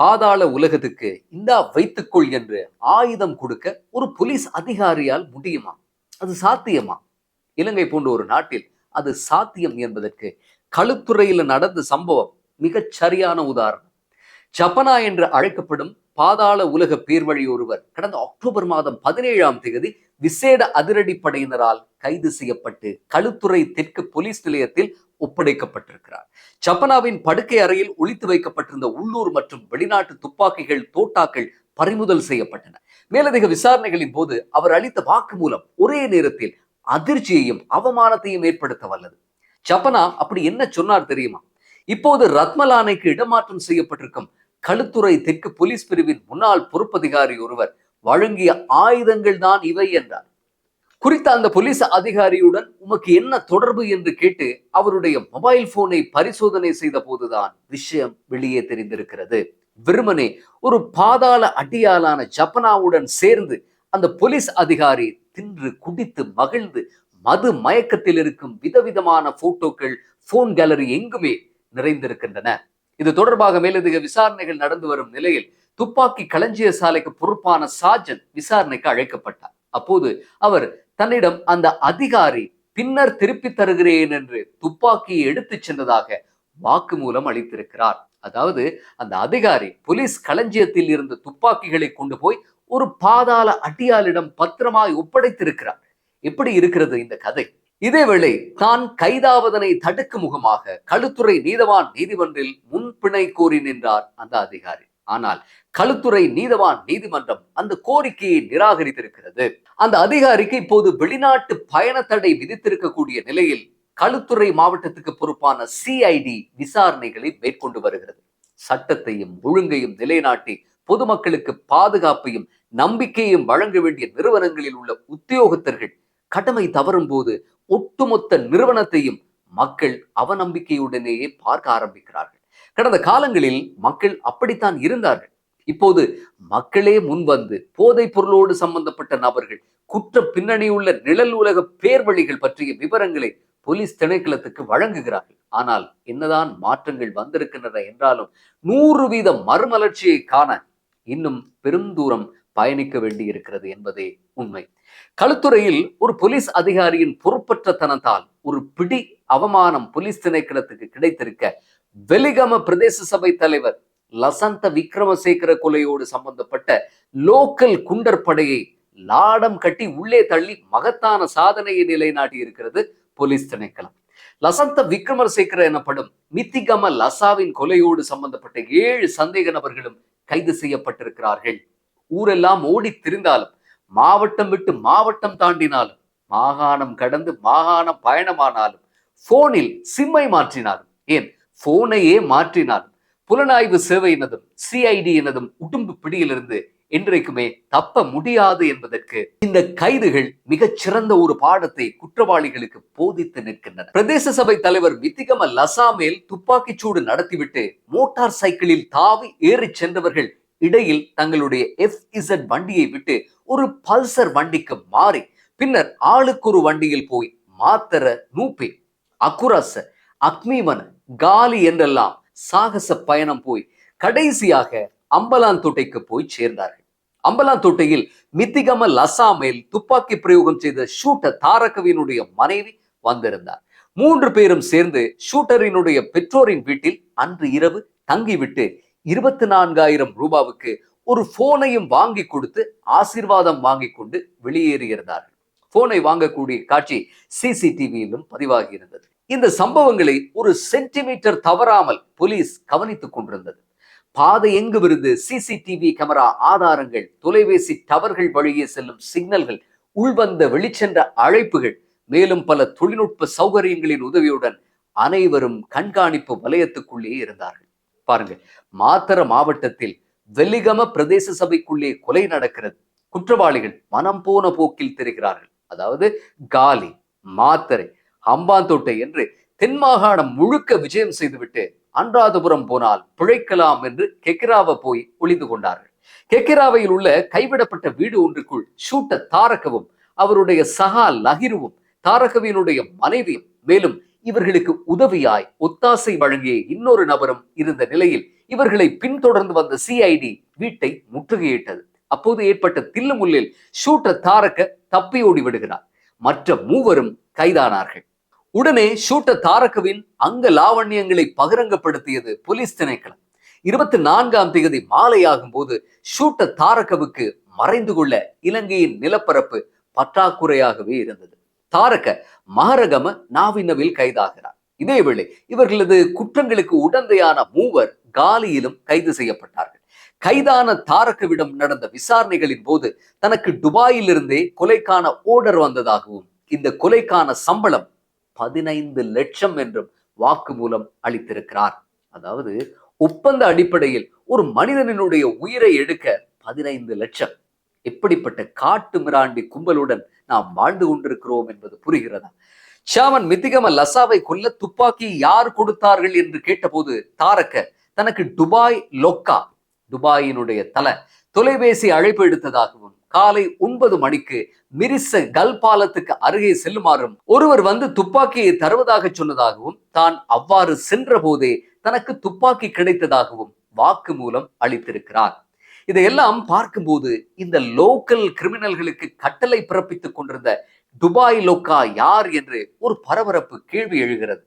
பாதாள உலகத்துக்கு இந்தா வைத்துக்கொள் என்று ஆயுதம் கொடுக்க ஒரு போலீஸ் அதிகாரியால் முடியுமா? அது சாத்தியமா? இலங்கை போன்ற ஒரு நாட்டில் அது சாத்தியம் என்பதற்கு களுத்துறையில் நடந்த சம்பவம் மிகச் சரியான உதாரணம். ஜப்பனா என்று அழைக்கப்படும் பாதாள உலக பேர்வழி ஒருவர் கடந்த அக்டோபர் மாதம் பதினேழாம் தேதி விசேட அதிரடிப்படையினரால் கைது செய்யப்பட்டு களுத்துறை தெற்கு போலீஸ் நிலையத்தில் ஒப்படைக்கப்பட்டிருக்கிறார். ஜப்பனாவின் படுக்கை அறையில் ஒழித்து வைக்கப்பட்டிருந்த உள்ளூர் மற்றும் வெளிநாட்டு துப்பாக்கிகள் தோட்டாக்கள் பறிமுதல் செய்யப்பட்டன. மேலதிக விசாரணைகளின் போது அவர் அளித்த வாக்குமூலம் ஒரே நேரத்தில் அதிர்ச்சியையும் அவமானத்தையும் ஏற்படுத்த வல்லது. சபனா அப்படி என்ன சொன்னார் தெரியுமா? இப்போது ரத்மலானைக்கு இடமாற்றம் செய்யப்பட்டிருக்கும் களுத்துறை தெற்கு போலீஸ் பிரிவின் முன்னாள் பொறுப்பதிகாரி ஒருவர் வழங்கிய ஆயுதங்கள் தான் இவை என்றார். குறித்த அந்த போலீஸ் அதிகாரியுடன் உமக்கு என்ன தொடர்பு என்று கேட்டு அவருடைய மொபைல் போனை பரிசோதனை செய்த போதுதான் விஷயம் வெளியே தெரிந்திருக்கிறது. வெறுமனே ஒரு பாதாள அடியாலான ஜப்பனாவுடன் சேர்ந்து அந்த போலீஸ் அதிகாரி தின்று குடித்து மகிழ்ந்து மது மயக்கத்தில் இருக்கும் விதவிதமான போட்டோக்கள் போன் கேலரி எங்குமே நிறைந்திருக்கின்றன. இது தொடர்பாக மேலதிக விசாரணைகள் நடந்து வரும் நிலையில் துப்பாக்கி களஞ்சிய சாலைக்கு பொறுப்பான சார்ஜன் விசாரணைக்கு அழைக்கப்பட்டார். அப்போது அவர் தன்னிடம் அந்த அதிகாரி பின்னர் திருப்பி தருகிறேன் என்று துப்பாக்கியை எடுத்துச் சென்றதாக வாக்குமூலம் அளித்திருக்கிறார். அதாவது அந்த அதிகாரி போலீஸ் களஞ்சியத்தில் இருந்த துப்பாக்கிகளை கொண்டு போய் ஒரு பாதாள அடியாளிடம் பத்திரமாய் ஒப்படைத்திருக்கிறார். எப்படி இருக்கிறது இந்த கதை? இதேவேளை தான் கைதாவதனை தடுக்கும் முகமாக களுத்துறை நீதவான் நீதிமன்றில் முன்பிணை கோரி நின்றார் அந்த அதிகாரி. ஆனால் களுத்துறை நீதவான் நீதிமன்றம் அந்த கோரிக்கையை நிராகரித்திருக்கிறது. அந்த அதிகாரிக்கு இப்போது வெளிநாட்டு பயண தடை விதித்திருக்கக்கூடிய நிலையில் களுத்துறை மாவட்டத்துக்கு பொறுப்பான சிஐடி விசாரணைகளை மேற்கொண்டு வருகிறது. சட்டத்தையும் ஒழுங்கையும் நிலைநாட்டி பொதுமக்களுக்கு பாதுகாப்பையும் நம்பிக்கையும் வழங்க வேண்டிய நிறுவனங்களில் உள்ள உத்தியோகத்தர்கள் கடமை தவறும் போது ஒட்டுமொத்த நிறுவனத்தையும் மக்கள் அவநம்பிக்கையுடனேயே பார்க்க ஆரம்பிக்கிறார்கள். கடந்த காலங்களில் மக்கள் அப்படித்தான் இருந்தார்கள். இப்போது மக்களே முன்வந்து போதைப் பொருளோடு சம்பந்தப்பட்ட நபர்கள் குற்ற பின்னணியுள்ள நிழல் உலக பேர்வழிகள் பற்றிய விவரங்களை போலீஸ் திணைக்களத்துக்கு வழங்குகிறார்கள். ஆனால் என்னதான் மாற்றங்கள் வந்திருக்கின்றன என்றாலும் நூறு வீத மறுமலர்ச்சியை காண இன்னும் பெருந்தூரம் பயணிக்க வேண்டியிருக்கிறது என்பதே உண்மை. களுத்துறையில் ஒரு போலீஸ் அதிகாரியின் பொறுப்பற்ற தனத்தால் ஒரு பிடி அவமானம் போலீஸ் திணைக்களத்துக்கு கிடைத்திருக்க வெலிகம பிரதேச சபை தலைவர் லசந்த விக்ரமசேகர கொலையோடு சம்பந்தப்பட்ட லோக்கல் குண்டர் படையை லாடம் கட்டி உள்ளே தள்ளி மகத்தான சாதனையை நிலைநாட்டி இருக்கிறது போலீஸ் திணைக்களம். லசந்த விக்ரமசேகர எனப்படும் மித்திகம லசாவின் கொலையோடு சம்பந்தப்பட்ட ஏழு சந்தேக நபர்களும் கைது செய்யப்பட்டிருக்கிறார்கள். ஊரெல்லாம் ஓடி திரிந்தாலும் மாவட்டம் விட்டு மாவட்டம் தாண்டினாலும் மாகாணம் கடந்து மாகாணம் பயணமானாலும் போனில் சிம்மை மாற்றினாலும் ஏன் போனையே மாற்றினார் புலனாய்வு சேவை எனதும் சிஐடி எனதும் உடும்பு பிடியிலிருந்து என்றைக்குமே தப்ப முடியாது என்பதற்கு இந்த கைதுகள் மிகச் சிறந்த ஒரு பாடத்தை குற்றவாளிகளுக்கு போதித்து நிற்கின்றன. பிரதேச சபை தலைவர் வித்திகம லசாமேல் துப்பாக்கிச் சூடு நடத்திவிட்டு மோட்டார் சைக்கிளில் தாவி ஏறி சென்றவர்கள் இடையில் தங்களுடைய எஃப் இசட் வண்டியை விட்டு ஒரு பல்சர் வண்டிக்கு மாறி பின்னர் ஆளுக்கு ஒரு வண்டியில் போய் மாத்தர நூப்பே அக்குராச அக்மீமன காலி என்றெல்லாம் சாகச பயணம் போய் கடைசியாக அம்பலாந்தோட்டைக்கு போய் சேர்ந்தார்கள். அம்பலாந்தோட்டையில் மித்திகம லசாமேல் துப்பாக்கி பிரயோகம் செய்த ஷூட்டர் தாரகவினுடைய மனைவி வந்திருந்தார். மூன்று பேரும் சேர்ந்து ஷூட்டரினுடைய பெற்றோரின் வீட்டில் அன்று இரவு தங்கிவிட்டு இருபத்தி நான்காயிரம் ரூபாவுக்கு ஒரு போனையும் வாங்கி கொடுத்து ஆசீர்வாதம் வாங்கி கொண்டு வெளியேறியிருந்தார்கள். போனை வாங்கக்கூடிய காட்சி சிசிடிவியிலும் பதிவாகி இருந்தது. இந்த சம்பவங்களை ஒரு சென்டிமீட்டர் தவறாமல் போலீஸ் கவனித்துக் கொண்டிருந்தது. பாதை எங்குமிருந்து சிசிடிவி கேமரா ஆதாரங்கள் தொலைபேசி டவர்கள் வழியே செல்லும் சிக்னல்கள் உள்வந்த வெளிச்சென்ற அழைப்புகள் மேலும் பல தொழில்நுட்ப சௌகரியங்களின் உதவியுடன் அனைவரும் கண்காணிப்பு வலயத்துக்குள்ளே இருந்தார்கள். பாருங்கள் மாத்தர மாவட்டத்தில் வெள்ளிகம பிரதேச சபைக்குள்ளே கொலை நடக்கிறது. குற்றவாளிகள் மனம் போன போக்கில் தெரிகிறார்கள். அதாவது காலி மாத்தரை ஹம்பாந்தோட்டை என்று தென் மாகாணம் முழுக்க விஜயம் செய்துவிட்டு அன்றாதபுரம் போனால் பிழைக்கலாம் என்று கெக்கிராவை போய் ஒளிந்து கொண்டார்கள். கெக்கிராவையில் உள்ள கைவிடப்பட்ட வீடு ஒன்றுக்குள் ஷூட்ட தாரகவும் அவருடைய சகா லகிருவும் தாரகவினுடைய மனைவியும் மேலும் இவர்களுக்கு உதவியாய் ஒத்தாசை வழங்கிய இன்னொரு நபரும் இருந்த நிலையில் இவர்களை பின்தொடர்ந்து வந்த சிஐடி வீட்டை முற்றுகையிட்டது. அப்போது ஏற்பட்ட தில்லுமுல்லில் ஷூட்டர் தாரக்க தப்பியோடி விடுகிறார். மற்ற மூவரும் கைதானார்கள். உடனே ஷூட்டர் தாரகவின் அங்க லாவண்யங்களை பகிரங்கப்படுத்தியது போலீஸ் திணைக்களம். இருபத்தி நான்காம் தேதி மாலையாகும் போது ஷூட்டர் தாரகவுக்கு மறைந்து கொள்ள இலங்கையின் நிலப்பரப்பு பற்றாக்குறையாகவே இருந்தது. தாரக மகரகம நாவினவில் கைதாகிறார். இதேவேளை இவர்களது குற்றங்களுக்கு உடந்தையான மூவர் காலியிலும் கைது செய்யப்பட்டார்கள். கைதான தாரகவிடம் நடந்த விசாரணைகளின் போது தனக்கு துபாயிலிருந்தே கொலைக்கான ஓர்டர் வந்ததாகவும் இந்த கொலைக்கான சம்பளம் பதினைந்து லட்சம் என்றும் வாக்குமூலம் அளித்திருக்கிறார். அதாவது ஒப்பந்த அடிப்படையில் ஒரு மனிதனினுடைய உயிரை எடுக்க பதினைந்து லட்சம். எப்படிப்பட்ட காட்டு மிராண்டி கும்பலுடன் நாம் வாழ்ந்து கொண்டிருக்கிறோம் என்பது புரிகிறதா? ஷாமன் மித்திகம லசாவை கொல்ல துப்பாக்கி யார் கொடுத்தார்கள் என்று கேட்டபோது தாரக்க தனக்கு துபாய் லொக்கா துபாயினுடைய தலை தொலைபேசி அழைப்பு எடுத்ததாக காலை ஒன்பது மணிக்கு மிரிச கல் பாலத்துக்கு அருகே செல்லுமாறும் ஒருவர் வந்து துப்பாக்கியை தருவதாக சொன்னதாகவும் தான் அவ்வாறு சென்ற போதே தனக்கு துப்பாக்கி கிடைத்ததாகவும் வாக்கு மூலம் அளித்திருக்கிறார். இதையெல்லாம் பார்க்கும்போது இந்த லோக்கல் கிரிமினல்களுக்கு கட்டளை பிறப்பித்துக் கொண்டிருந்த துபாய் லோக்கா யார் என்று ஒரு பரபரப்பு கேள்வி எழுகிறது.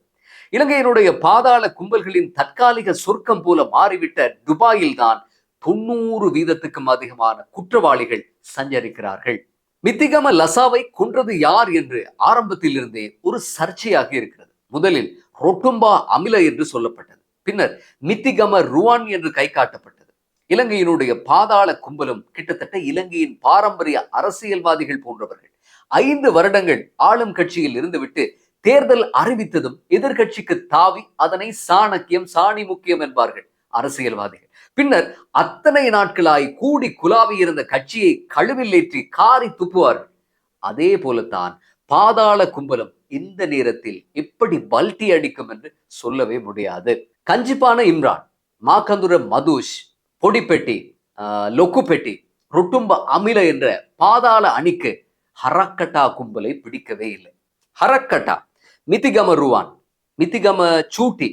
இலங்கையினுடைய பாதாள கும்பல்களின் தற்காலிக சொர்க்கம் போல மாறிவிட்ட துபாயில் தான் தொண்ணூறு வீதத்துக்கும் அதிகமான குற்றவாளிகள் சஞ்சரிக்கிறார்கள். மித்திகம லசாவை கொன்றது யார் என்று ஆரம்பத்தில் இருந்தே ஒரு சர்ச்சையாக இருக்கிறது. முதலில் ரொட்டும்பா அமில என்று சொல்லப்பட்டது. பின்னர் மித்திகம ருவான் என்று கை காட்டப்பட்டது. இலங்கையினுடைய பாதாள கும்பலும் கிட்டத்தட்ட இலங்கையின் பாரம்பரிய அரசியல்வாதிகள் போன்றவர்கள் ஐந்து வருடங்கள் ஆளும் கட்சியில் இருந்துவிட்டு தேர்தல் அறிவித்ததும் எதிர்கட்சிக்கு தாவி அதனை சாணக்கியம் சாணி முக்கியம் என்பார்கள் அரசியல்வாதிகள். பின்னர் அத்தனை நாட்களாய் கூடி குலாவி இருந்த கட்சியை கழுவில் ஏற்றி காரி துப்புவார்கள் அதே போலத்தான் பாதாள கும்பலம் இந்த நேரத்தில் எப்படி பல்டி அடிக்கும் என்று சொல்லவே முடியாது. கஞ்சிப்பான இம்ரான் மாக்கந்துர மதுஷ் பொடிப்பெட்டி ஆஹ், லொக்குப்பெட்டி ரொட்டும்ப அமில என்ற பாதாள அணிக்கு ஹரக்கட்டா கும்பலை பிடிக்கவே இல்லை. ஹரக்கட்டா மிதிகம ருவான் மிதிகம சூட்டி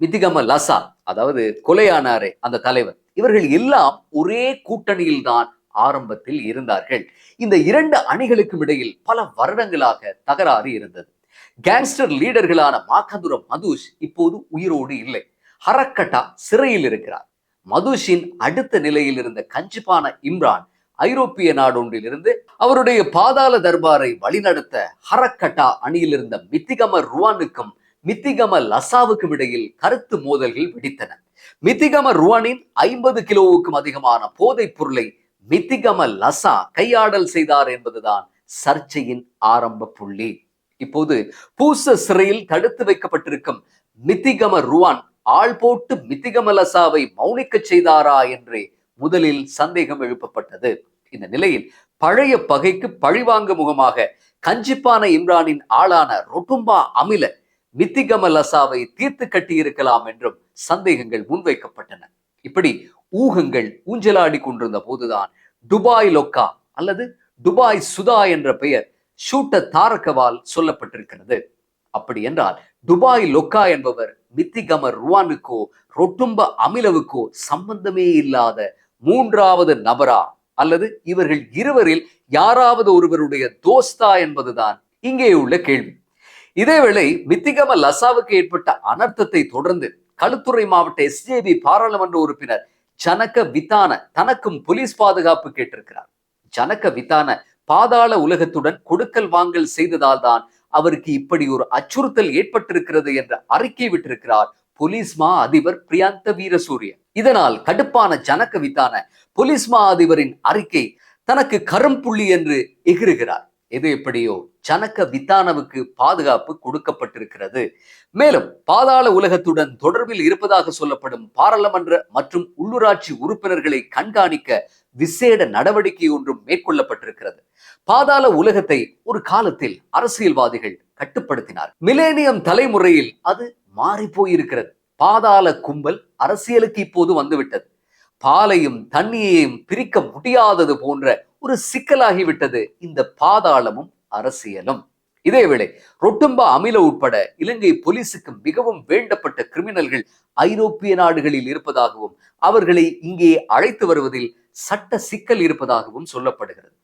மிதிகம லசா அதாவது கொலையானாரே அந்த தலைவர். இவர்கள் எல்லாம் ஒரே கூட்டணியில் தான் ஆரம்பத்தில் இருந்தார்கள். இந்த இரண்டு அணிகளுக்கும் இடையில் பல வருடங்களாக தகராறு இருந்தது. கேங்ஸ்டர் லீடர்களான மாக்கந்துரம் மதுஷ் இப்போது உயிரோடு இல்லை. ஹரக்கட்டா சிறையில் இருக்கிறார். மதுஷின் அடுத்த நிலையில் இருந்த கஞ்சிப்பான இம்ரான் ஐரோப்பிய நாடொன்றிலிருந்து அவருடைய பாதாள தர்பாரை வழிநடத்த ஹரக்கட்டா அணியில் இருந்த மித்திகம ருவானுக்கும் மித்திகம லசாவுக்கும் இடையில் கருத்து மோதல்கள் வெடித்தன. மித்திகம ருவானின் ஐம்பது கிலோவுக்கும் அதிகமான போதைப் பொருளை மித்திகம லசா கையாடல் செய்தார் என்பதுதான் சர்ச்சையின் ஆரம்ப புள்ளி. இப்போது பூச சிறையில் தடுத்து வைக்கப்பட்டிருக்கும் மித்திகம ருவான் ஆள் போட்டு மித்திகம லசாவை மௌனிக்கச் செய்தாரா என்றே முதலில் சந்தேகம் எழுப்பப்பட்டது. இந்த நிலையில் பழைய பகைக்கு பழிவாங்க முகமாக கஞ்சிப்பான இம்ரானின் ஆளான ரொட்டும்பா அமில மித்திகம லசாவை தீர்த்து கட்டியிருக்கலாம் என்றும் சந்தேகங்கள் முன்வைக்கப்பட்டன. இப்படி ஊகங்கள் ஊஞ்சலாடி கொண்டிருந்த போதுதான் துபாய் லொக்கா அல்லது துபாய் சுதா என்ற பெயர் ஷூட்ட தாரகவால் சொல்லப்பட்டிருக்கிறது. அப்படி என்றால் துபாய் லொக்கா என்பவர் மித்திகம ருவானுக்கோ ரொட்டும்ப அமிலவுக்கோ சம்பந்தமே இல்லாத மூன்றாவது நபரா? அல்லது இவர்கள் இருவரில் யாராவது ஒருவருடைய தோஸ்தா என்பதுதான்? இங்கே உள்ள கேள்வி. இதேவேளை வித்திகம லசாவுக்கு ஏற்பட்ட அனர்த்தத்தை தொடர்ந்து களுத்துறை மாவட்ட எஸ்ஜேபி பாராளுமன்ற உறுப்பினர் ஜனக வித்தான தனக்கும் போலீஸ் பாதுகாப்பு கேட்டிருக்கிறார். ஜனக வித்தான பாதாள உலகத்துடன் கொடுக்கல் வாங்கல் செய்ததால் தான் அவருக்கு இப்படி ஒரு அச்சுறுத்தல் ஏற்பட்டிருக்கிறது என்ற அறிக்கை விட்டிருக்கிறார் போலீஸ் மா அதிபர் பிரியாந்த வீரசூரிய இதனால் கடுப்பான ஜனக வித்தான போலீஸ் மா அதிபரின் அறிக்கை தனக்கு கரும்புள்ளி என்று எகிறுகிறார். எது எப்படியோ ஜனக வித்தானவுக்கு பாதுகாப்பு கொடுக்கப்பட்டிருக்கிறது. மேலும் பாதாள உலகத்துடன் தொடர்பில் இருப்பதாக சொல்லப்படும் பாராளுமன்ற மற்றும் உள்ளூராட்சி உறுப்பினர்களை கண்காணிக்க விசேட நடவடிக்கை ஒன்றும் மேற்கொள்ளப்பட்டிருக்கிறது. பாதாள உலகத்தை ஒரு காலத்தில் அரசியல்வாதிகள் கட்டுப்படுத்தினார். மிலேனியம் தலைமுறையில் அது மாறி போயிருக்கிறது. பாதாள கும்பல் அரசியலுக்கு இப்போது வந்துவிட்டது. பாலையும் தண்ணியையும் பிரிக்க முடியாதது போன்ற ஒரு சிக்கலாகிவிட்டது. இந்த பாதாளமும் அரசியலும். இதேவேளை ரொட்டும்பா அமில உட்பட இலங்கை போலீசுக்கு மிகவும் வேண்டப்பட்ட கிரிமினல்கள் ஐரோப்பிய நாடுகளில் இருப்பதாகவும் அவர்களை இங்கே அழைத்து வருவதில் சட்ட சிக்கல் இருப்பதாகவும் சொல்லப்படுகிறது.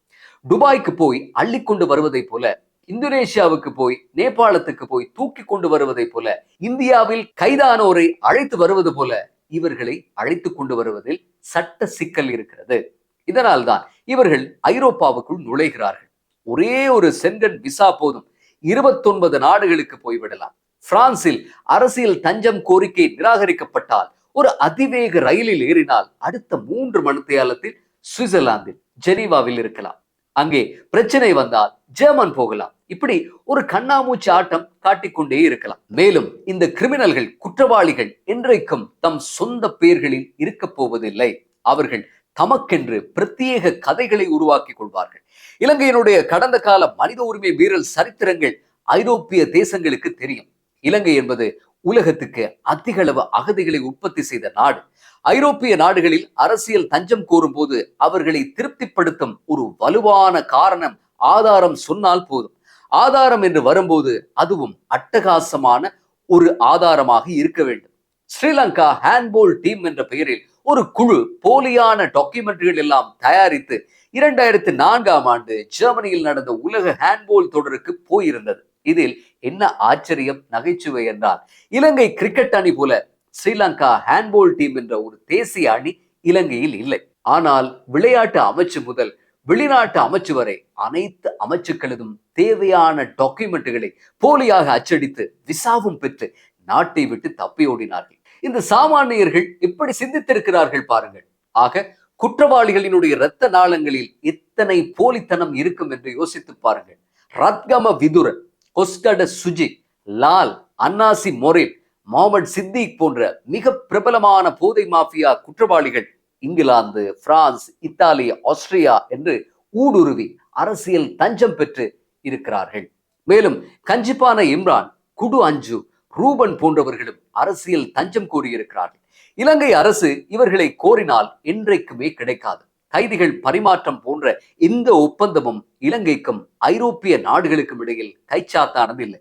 துபாய்க்கு போய் அள்ளிக்கொண்டு வருவதைப் போல இந்தோனேஷியாவுக்கு போய் நேபாளத்துக்கு போய் தூக்கி கொண்டு வருவதை போல இந்தியாவில் கைதானோரை அழைத்து வருவது போல இவர்களை அழைத்து கொண்டு வருவதில் சட்ட சிக்கல் இருக்கிறது. இதனால்தான் இவர்கள் ஐரோப்பாவுக்குள் நுழைகிறார்கள். ஒரே ஒரு சென்கன் விசா போதும். இருபத்தொன்பது நாடுகளுக்கு போய்விடலாம். பிரான்சில் அரசியல் தஞ்சம் கோரிக்கை நிராகரிக்கப்பட்டால் ஒரு அதிவேக ரயிலில் ஏறினால் அடுத்த மூன்று மணித்தியாலத்தில் சுவிட்சர்லாந்தில் ஜெனீவாவில் இருக்கலாம். அங்கே பிரச்சனை வந்தால் ஜெர்மன் போகலாம். இப்படி ஒரு கண்ணாமூச்சி ஆட்டம் காட்டிக்கொண்டே இருக்கலாம். மேலும் இந்த கிரிமினல்கள் குற்றவாளிகள் என்றைக்கும் தம் சொந்த பெயர்களில் இருக்க போவதில்லை. அவர்கள் தமக்கென்று பிரத்யேக கதைகளை உருவாக்கி கொள்வார்கள். இலங்கையினுடைய கடந்த கால மனித உரிமை மீறல் சரித்திரங்கள் ஐரோப்பிய தேசங்களுக்கு தெரியும். இலங்கை என்பது உலகத்துக்கு அதிகளவு அகதிகளை உற்பத்தி செய்த நாடு. ஐரோப்பிய நாடுகளில் அரசியல் தஞ்சம் கோரும் போது அவர்களை திருப்திப்படுத்தும் ஒரு வலுவான காரணம் ஆதாரம் சொன்னால் போதும். ஆதாரம் என்று வரும்போது அதுவும் அட்டகாசமான ஒரு ஆதாரமாக இருக்க வேண்டும். ஸ்ரீலங்கா ஹேண்ட்பால் டீம் என்ற பெயரில் ஒரு குழு போலியான டாக்குமெண்ட்ரிகள் எல்லாம் தயாரித்து இரண்டாயிரத்தி நான்காம் ஆண்டு ஜெர்மனியில் நடந்த உலக ஹேண்ட்பால் தொடருக்கு போயிருந்தது. இதில் என்ன ஆச்சரியம் நகைச்சுவை என்றால் இலங்கை கிரிக்கெட் அணி போல ஸ்ரீலங்கா ஹேண்ட்பால் டீம் என்ற ஒரு தேசிய அணி இலங்கையில் இல்லை. ஆனால் விளையாட்டு அமைச்சு முதல் வெளிநாட்டு அமைச்சு வரை அனைத்து அமைச்சுக்களதும் தேவையான டாக்குமெண்ட்டுகளை போலியாக அச்சடித்து விசாவும் பெற்று நாட்டை விட்டு தப்பியோடினார்கள் இந்த சாமானியர்கள் எப்படி சிந்தித்திருக்கிறார்கள் பாருங்கள். ஆக குற்றவாளிகளினுடைய இரத்த நாளங்களில் எத்தனை போலித்தனம் இருக்கும் என்று யோசித்து பாருங்கள். ரத்கம விதுரன் கொஸ்கட சுஜி லால் அன்னாசி மொரில் முகமது சித்திக் போன்ற மிக பிரபலமான போதை மாஃபியா குற்றவாளிகள் இங்கிலாந்து பிரான்ஸ் இத்தாலி ஆஸ்திரியா என்று ஊடுருவி அரசியல் தஞ்சம் பெற்று இருக்கிறார்கள். மேலும் கஞ்சிப்பான இம்ரான் குடு அஞ்சு ரூபன் போன்றவர்களும் அரசியல் தஞ்சம் கூறியிருக்கிறார்கள். இலங்கை அரசு இவர்களை கோரினால் என்றைக்குமே கிடைக்காது. கைதிகள் பரிமாற்றம் போன்ற இந்த ஒப்பந்தமும் இலங்கைக்கும் ஐரோப்பிய நாடுகளுக்கும் இடையில் கைச்சாத்தானது இல்லை.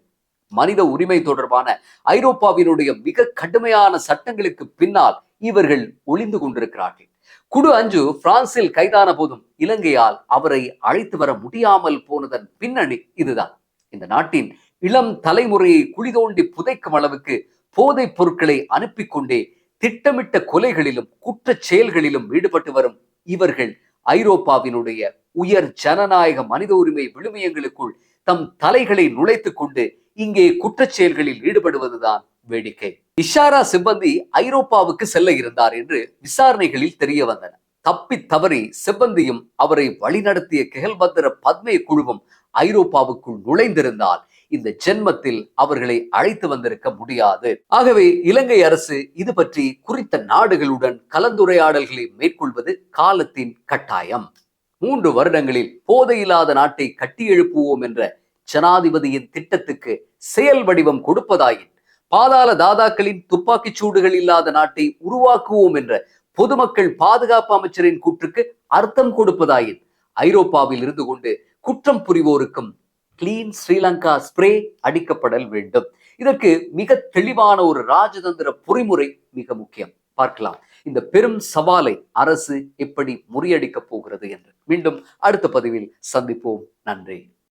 மனித உரிமை தொடர்பான ஐரோப்பாவினுடைய மிக கடுமையான சட்டங்களுக்கு பின்னால் இவர்கள் ஒளிந்து கொண்டிருக்கிறார்கள். குடு அஞ்சு பிரான்சில் கைதான போதும் இலங்கையால் அவரை அழைத்து வர முடியாமல் போனதன் பின்னணி இதுதான். இந்த நாட்டின் இளம் தலைமுறையை குழி தோண்டி புதைக்கும் அளவுக்கு போதைப் பொருட்களை அனுப்பி கொண்டே திட்டமிட்ட கொலைகளிலும் குற்றச் செயல்களிலும் ஈடுபட்டு வரும் இவர்கள் ஐரோப்பாவினுடைய உயர் ஜனநாயக மனித உரிமை விழுமியங்களுக்குள் தம் தலைகளை நுழைத்துக் கொண்டு இங்கே குற்றச் செயல்களில் ஈடுபடுவதுதான் வேடிக்கை. இஷாரா சிப்பந்தி ஐரோப்பாவுக்கு செல்ல இருந்தார் என்று விசாரணைகளில் தெரிய வந்தன. தப்பி தவறி சிப்பந்தியும் அவரை வழிநடத்திய கெகல்பத்திர பத்மே குழுவும் ஐரோப்பாவுக்குள் நுழைந்திருந்தால் இந்த ஜென்மத்தில் அவர்களை அழைத்து வந்திருக்க முடியாது. ஆகவே இலங்கை அரசு இது பற்றி குறித்த நாடுகளுடன் கலந்துரையாடல்களை மேற்கொள்வது காலத்தின் கட்டாயம். மூன்று வருடங்களில் போதையில்லாத நாட்டை கட்டியெழுப்புவோம் என்ற ஜனாதிபதியின் திட்டத்துக்கு செயல் வடிவம் கொடுப்பதாயின் பாதாள தாதாக்களின் துப்பாக்கிச் சூடுகள் இல்லாத நாட்டை உருவாக்குவோம் என்ற பொதுமக்கள் பாதுகாப்பு அமைச்சரின் கூற்றுக்கு அர்த்தம் கொடுப்பதாயின் ஐரோப்பாவில் இருந்து கொண்டு குற்றம் புரிவோருக்கும் கிளீன் ஸ்ரீலங்கா ஸ்ப்ரே அடிக்கப்படல் வேண்டும். இதற்கு மிக தெளிவான ஒரு ராஜதந்திர பொறிமுறை மிக முக்கியம். பார்க்கலாம். இந்த பெரும் சவாலை அரசு எப்படி முறியடிக்கப் போகிறது என்று. மீண்டும் அடுத்த பதிவில் சந்திப்போம். நன்றி.